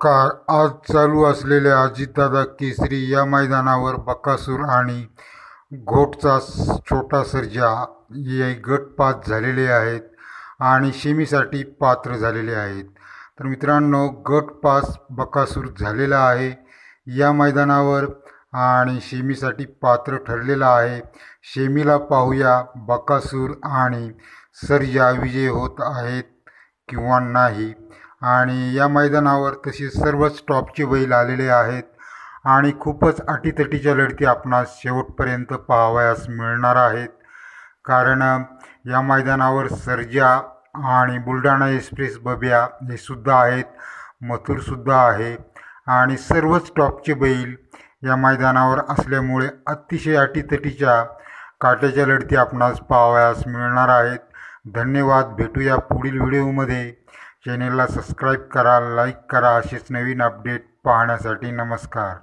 Car आज चालू असलेल्या अजितदादा केसरी या मैदानावर बकासूर आणि घोटचा छोटा सर्जा हे गट पाच झालेले आहेत आणि शेमीसाठी पात्र झालेले आहेत. तर मित्रांनो गट पास बकासूर झालेला आहे या मैदानावर आणि शेमीसाठी पात्र ठरलेला आहे. शेमीला पाहूया बकासूर आणि सर्जा विजय होत आहेत किंवा नाही. आणि या मैदानावर तसे सर्वच टॉपचे बैल आलेले आहेत. आणि खूपच अटीतटीच्या लढती आपणास शेवटपर्यंत पाहावयास मिळणार आहेत. कारण या मैदानावर सर्जा आणि बुलढाणा एक्सप्रेस बब्या हे सुद्धा आहेत. मथुरसुद्धा आहे. आणि सर्वच टॉपचे बैल या मैदानावर असल्यामुळे अतिशय अटीतटीच्या काट्याच्या लढती आपणास पाहावयास मिळणार आहेत. धन्यवाद. भेटूया पुढील व्हिडिओमध्ये. चॅनेलला सबस्क्राईब करा लाईक करा असेच नवीन अपडेट पाहण्यासाठी नमस्कार.